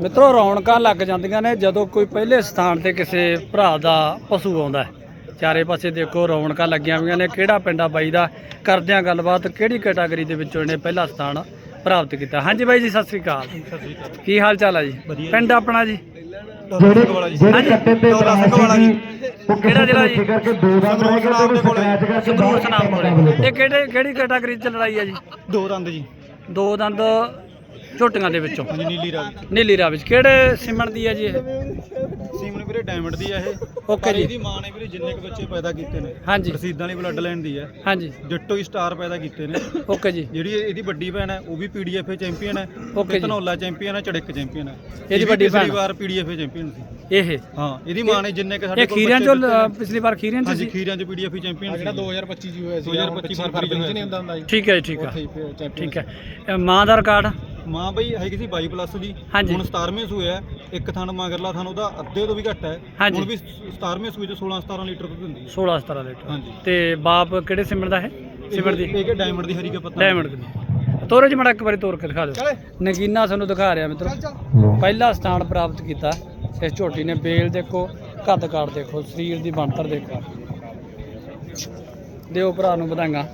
ਮਿੱਤਰੋ ਰੌਣਕਾਂ ਲੱਗ ਜਾਂਦੀਆਂ ਨੇ ਜਦੋਂ ਕੋਈ ਪਹਿਲੇ ਸਥਾਨ ਤੇ ਕਿਸੇ ਭਰਾ ਦਾ ਪਸ਼ੂ ਆਉਂਦਾ ਹੈ। ਚਾਰੇ ਪਾਸੇ ਦੇਖੋ ਰੌਣਕਾਂ ਲੱਗੀਆਂ ਹੋਈਆਂ ਨੇ। ਕਿਹੜਾ ਪਿੰਡਾ ਬਾਈ ਦਾ? ਕਰਦੇ ਆ ਗੱਲਬਾਤ ਕਿਹੜੀ ਕੈਟਾਗਰੀ ਦੇ ਵਿੱਚੋਂ ਇਹਨੇ ਪਹਿਲਾ ਸਥਾਨ ਪ੍ਰਾਪਤ ਕੀਤਾ? ਹਾਂਜੀ ਬਾਈ ਜੀ ਸਤਿ ਸ੍ਰੀ ਅਕਾਲ। ਕੀ ਹਾਲ ਚਾਲ ਹੈ ਜੀ? ਪਿੰਡ ਆਪਣਾ ਜੀ? ਜਿਹੜੇ ਜਿਹੜੇ ਹਾਂਜੀ। ਕੱਟੇ ਤੇ ਦੌਰਾ ਸਿੰਘ ਵਾਲਾ ਜੀ। ਉਹ ਕਿਹੜਾ ਜ਼ਿਲ੍ਹਾ ਜੀ? ਕਰਕੇ ਦੋ ਸਨਾਮ ਕੋਲੇ ਇਹ ਕਿਹੜੇ ਕਿਹੜੀ ਕੈਟਾਗਰੀ ਚ ਲੜਾਈ ਹੈ ਜੀ? ਦੋ ਦੰਦ ਜੀ। ਦੋ ਦੰਦ ਝੋਟੀਆਂ ਦੇ ਵਿੱਚੋਂ? ਹਾਂਜੀ ਨੀਲੀ ਰਾਵੀ ਨੀਲੀ ਰਾਵ ਵਿੱਚ ਕਿਹੜੇ ਸਿਮਣ ਦੀ ਹੈ ਜੀ ਇਹ? ਸੀਮਨ ਵੀਰੇ ਡਾਇਮੰਡ ਦੀ ਆ ਇਹ। ਓਕੇ ਪਰ ਜੀ। ਇਹਦੀ ਮਾਂ ਨੇ ਵੀਰੇ ਜਿੰਨੇ ਕੁ ਬੱਚੇ ਪੈਦਾ ਕੀਤੇ ਨੇ ਹਾਂਜੀ। ਰਸੀਦਾਂ ਵਾਲੀ ਬਲੱਡ ਲਾਈਨ ਦੀ ਹੈ। ਹਾਂਜੀ। ਡਿੱਟੋ ਹੀ ਸਟਾਰ ਪੈਦਾ ਕੀਤੇ ਨੇ। ਓਕੇ ਜੀ। ਜਿਹੜੀ ਇਹਦੀ ਵੱਡੀ ਭੈਣ ਹੈ ਉਹ ਵੀ ਪੀਡੀਐਫ ਚੈਂਪੀਅਨ ਹੈ ਓਕੇ ਜੀ। ਧਨੌਲਾ ਚੈਂਪੀਅਨ ਹੈ ਚੜਿੱਕ ਚੈਂਪੀਅਨ ਹੈ। ਇਹਦੀ ਵੀ ਵੱਡੀ ਪਿਛਲੀ ਭੈਣ? ਵਾਰ ਪੀਡੀਐਫ ਚੈਂਪੀਅਨ ਸੀ। ਇਹ? ਹਾਂ ਇਹਦੀ ਮਾਂ ਨੇ ਜਿੰਨੇ ਕੁ ਸਾਡੇ ਇਹ ਕੋਲ ਖੀਰਿਆਂ ਬੱਚੇ ਚੋਂ ਦਿੱਤੇ ਅ, ਨੇ, ਪਿਛਲੀ ਵਾਰ ਖੀਰਿਆਂ ਚ ਹਾਂਜੀ ਸੀ? ਖੀਰਿਆਂ ਚ ਪੀਡੀਐਫ ਚੈਂਪੀਅਨ ਸੀ। ਜਿਹੜਾ 2025 ਚ ਹੋਇਆ ਸੀ 2025 ਫਰਵਰੀ ਚ ਨਹੀਂ ਹੁੰਦਾ ਹੁੰਦਾ ਜੀ। ਠੀਕ ਹੈ ਜੀ ਠੀਕ ਹੈ। ਹੀ ਠੀਕ ਹੈ। ਅ, ਮਾਂ ਦਾ ਰਿਕਾਰਡ? ਮਾਂ ਬਈ ਹੈਗੀ ਸੀ 22 ਪਲੱਸ ਦੀ ਹਾਂਜੀ। ਹੁਣ 17ਵੇਂ ਸੂਏ ਹੈ ਇੱਕ ਥਣ ਮਗਰਲਾ ਥਣ ਉਹਦਾ ਅੱਧੇ ਤੋਂ ਵੀ ਘੱਟ ਹੈ। ਹਾਂਜੀ। ਹੁਣ ਵੀ 17ਵੇਂ ਸੂਏ ਚ 16 17 ਲੀਟਰ ਦੁੱਧ ਦਿੰਦੀ ਹੈ। 16 17 ਲੀਟਰ। ਹਾਂਜੀ। ਤੇ ਬਾਪ ਕਿਹੜੇ ਸਿਮਰ ਦਾ ਹੈ? ਸਿਮਰ ਦੀ? ਇਹ ਕਿ ਡਾਇਮੰਡ ਦੀ ਹਰੀ ਕੇ ਪੱਤਾ। ਡਾਇਮੰਡ ਦੀ। ਤੋਰੋ ਜੀ ਮੜਾ ਇੱਕ ਵਾਰੀ ਤੋਰ ਕੇ ਦਿਖਾ ਦਿਓ। ਨਗੀਨਾ ਤੁਹਾਨੂੰ ਦਿਖਾ ਰਿਹਾ ਮਿੱਤਰੋ। ਪਹਿਲਾ ਸਥਾਨ ਪ੍ਰਾਪਤ ਕੀਤਾ। ਇਸ ਝੋਟੀ ਨੇ ਬੇਲ ਦੇਖੋ ਕੱਦ ਕਾਠ ਦੇਖੋ ਸਰੀਰ ਦੀ ਬਣਤਰ ਦੇਖੋ। ਦਿਓ ਭਰਾ ਨੂੰ ਵਧਾਈਆਂ।